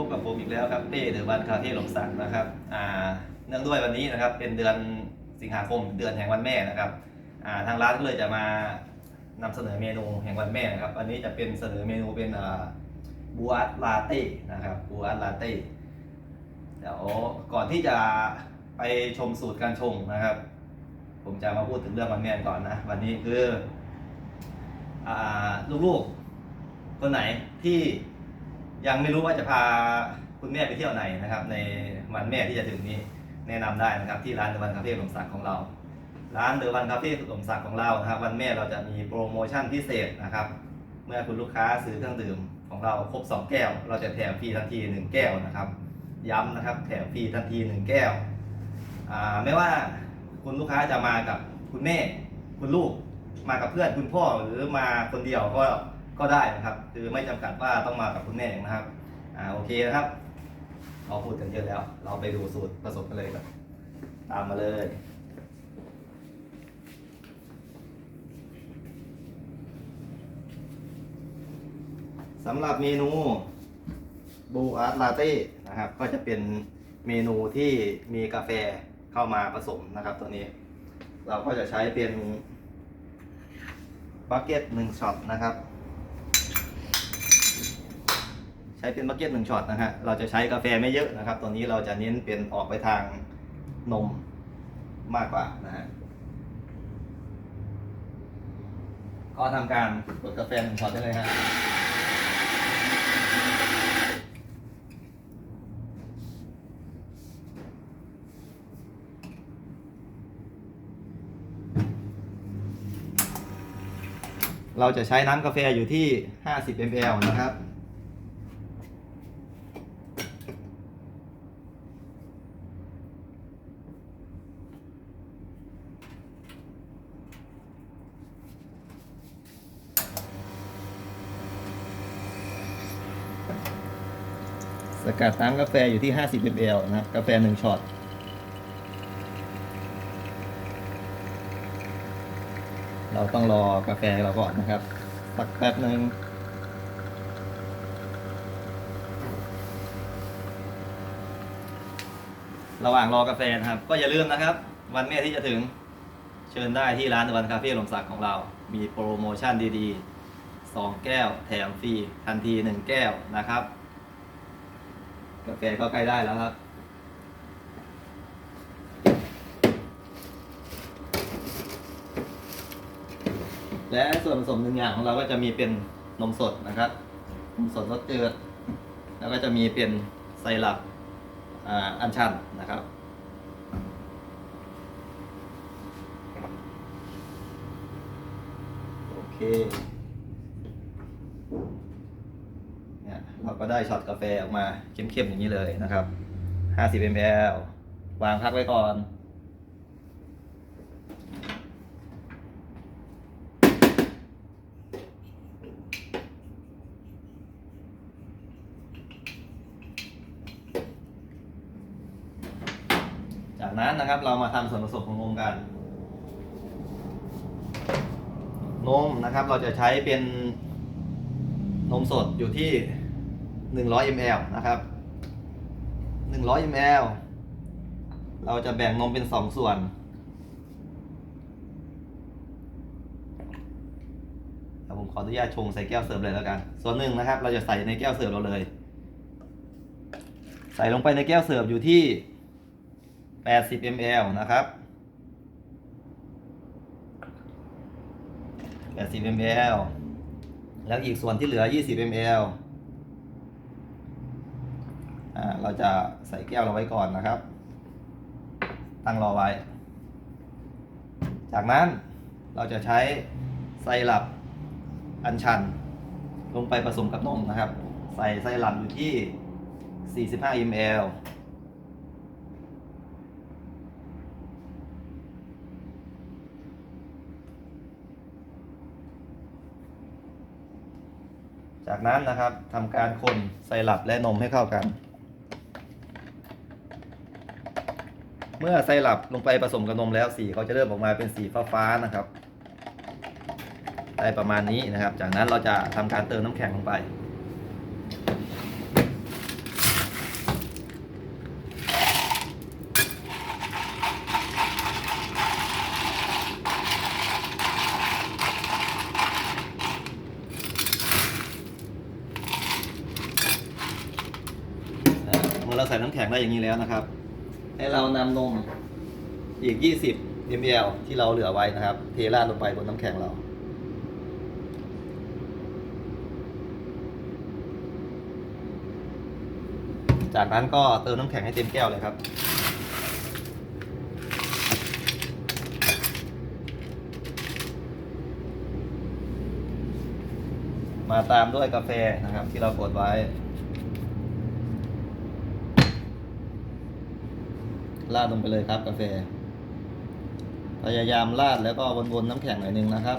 พบกับผมอีกแล้วครับเป้เดอะวันคาเฟ่หลงสักนะครับอ่าเนื่องด้วยวันนี้นะครับเป็นเดือนสิงหาคมเดือนแห่งวันแม่นะครับอ่าทางร้านก็เลยจะมานำเสนอเมนูแห่งวันแม่นะครับวันนี้จะเป็นเสนอเมนูเป็นอ่าบูอาร์ลาเต้นะครับบูอาร์ลาเต้เดี๋ยวก่อนที่จะไปชมสูตรการชงนะครับ ผมจะมาพูดถึงเรื่องวันแม่ก่อนนะวันนี้คืออ่าลูกๆคนไหนที่ ยังไม่รู้ว่าจะพาคุณแม่ไปเที่ยวไหนนะครับ ในวันแม่ที่จะถึงนี้แนะนำได้นะครับที่ร้านเดอะวันคาเฟ่ลมสักของเรา ร้านเดอะวันคาเฟ่ลมสักของเรานะครับวันแม่เราจะมีโปรโมชั่นพิเศษนะครับ เมื่อคุณลูกค้าซื้อเครื่องดื่มของเราครบ 2 แก้ว เราจะแถมฟรีทันที 1 แก้วนะครับ ย้ำนะครับแถมฟรีทันที 1 แก้วไม่ว่าคุณลูกค้าจะมากับคุณแม่ คุณลูกมากับเพื่อนคุณพ่อหรือมาคนเดียวก็ ก็ได้นะครับ คือไม่จำกัดว่าต้องมากับคุณแม่นะครับอ่าโอเคนะครับเราพูดกันเยอะแล้ว เราไปดูสูตรผสมกันเลยครับตามมาเลยสำหรับเมนูบูอาร์ตลาเต้นะครับ ก็จะเป็นเมนูที่มีกาแฟเข้ามาผสมนะครับตัวนี้ เราก็จะใช้เป็นบักเก็ตหนึ่งช็อตนะครับ ใช้เป็นบักเก็ตหนึ่งช็อตนะฮะ เราจะใช้กาแฟไม่เยอะนะครับตัวนี้เราจะเน้นเป็นออกไปทางนมมากกว่านะฮะ ก็ทำการกดกาแฟหนึ่งช็อตได้เลยฮะเราจะใช้น้ำกาแฟอยู่ที่ 50 ml นะครับ สกัดน้ำกาแฟอยู่ที่ 50 ml นะครับ กาแฟ1ช็อตเราต้องรอกาแฟเราก่อนนะครับสักแป๊บหนึ่งระหว่างรอกาแฟนะครับ ก็อย่าลืมนะครับ วันแม่ที่จะถึงเชิญได้ที่ร้านวันคาเฟ่ลมศักดิ์ของเรา มีโปรโมชั่นดีๆ 2 แก้วแถมฟรีทันที 1 แก้วนะครับ กาแฟก็ใกล้ได้แล้วครับ และส่วนผสมหนึ่งอย่างของเราก็จะมีเป็นนมสดนะครับนมสดรสเจืดแล้วก็จะมีเป็นไซรัปอัญชันนะครับโอเค เนี่ย เราก็ได้ช็อตกาแฟออกมาเข้มๆอย่างนี้เลยนะครับ 50 ml วางพักไว้ก่อน จากนั้นนะครับเรามาทำส่วนผสมของนมกัน นมนะครับเราจะใช้เป็นนมสดอยู่ที่ 100 ml นะครับ 100 ml เราจะแบ่งนมเป็น 2 ส่วนเดี๋ยวผมขออนุญาตชงใส่แก้วเสิร์ฟเลยแล้วกัน ส่วนหนึ่งนะครับ เราจะใส่ในแก้วเสิร์ฟเราเลย ใส่ลงไปในแก้วเสิร์ฟอยู่ที่ 80 ml นะครับ 80 ml แล้วอีกส่วนที่เหลือ 20 ml เราจะใส่แก้วเราไว้ก่อนนะครับ ตั้งรอไว้ จากนั้นเราจะใช้ไซรัปอัญชัน ลงไปผสมกับนมนะครับ ใส่ไซรัปอยู่ที่ 45 ml จากนั้นนะครับทำการคนไซรัปและนมให้เข้ากัน เมื่อไซรัปลงไปผสมกับนมแล้วสีเขาจะเริ่มออกมาเป็นสีฟ้าๆนะครับ ได้ประมาณนี้นะครับ จากนั้นเราจะทำการเติมน้ำแข็งลงไป เมื่อเราใส่น้ำแข็งได้อย่างนี้แล้วนะครับ ให้เรานำนมอีก 20 ml ที่เราเหลือไว้นะครับ เทราดลงไปบนน้ำแข็งเราจากนั้นก็เติมน้ำแข็งให้เต็มแก้วเลยครับ มาตามด้วยกาแฟนะครับที่เรากดไว้ ราดลงไปเลยครับ กาแฟ พยายามราดแล้วก็วนๆน้ำแข็งหน่อยหนึงนะครับ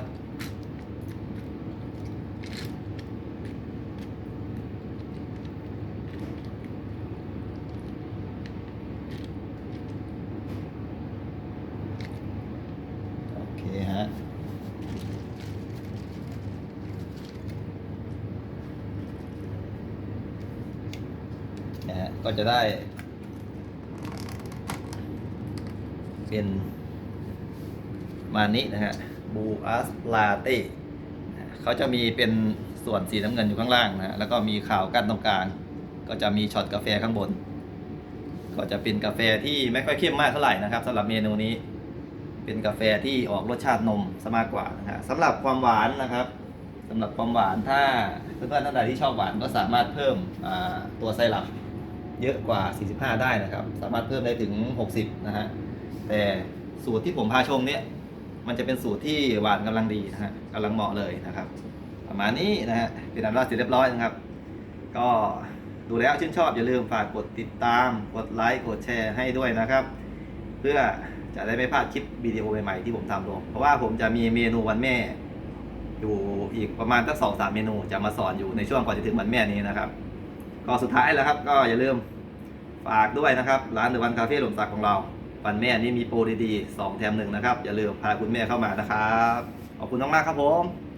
โอเคฮะฮะก็จะได้ เป็นมานินะฮะบูอัสลาเต้เขาจะมีเป็นส่วนสีน้ำเงินอยู่ข้างล่างนะแล้วก็มีขาวกั้นตรงกลาง ก็จะมีช็อตกาแฟข้างบน ก็จะเป็นกาแฟที่ไม่ค่อยเข้มมากเท่าไหร่นะครับสำหรับเมนูนี้ เป็นกาแฟที่ออกรสชาตินมซะมากกว่านะฮะสำหรับความหวานนะครับสำหรับความหวานถ้าเพื่อนๆท่านใดที่ชอบหวานก็สามารถเพิ่มตัวไซรัปเยอะกว่า 45 ได้นะครับ สามารถเพิ่มได้ถึง 60 นะฮะ แต่สูตรที่ผมพาชมเนี่ยมันจะเป็นสูตรที่หวานกำลังดีนะฮะกำลังเหมาะเลยนะครับ ประมาณนี้นะฮะเป็นอันว่าเสร็จเรียบร้อยนะครับ ก็ดูแล้วชื่นชอบอย่าลืมฝากกดติดตามกดไลค์กดแชร์ให้ด้วยนะครับ เพื่อจะได้ไม่พลาดคลิปวิดีโอใหม่ๆที่ผมทำลงเพราะว่าผมจะมีเมนูวันแม่ อยู่อีกประมาณตั้งสองสามเมนูจะมาสอนอยู่ในช่วงก่อนจะถึงวันแม่นี้นะครับ ก็สุดท้ายแล้วครับ ก็อย่าลืมฝากด้วยนะครับ ร้านเดอะวันคาเฟ่หล่มสักของเรา ปันแม่นี่มีโปรดีๆ 2 แถมหนึ่งนะครับ อย่าลืมพาคุณแม่เข้ามานะครับ ขอบคุณมากๆครับผม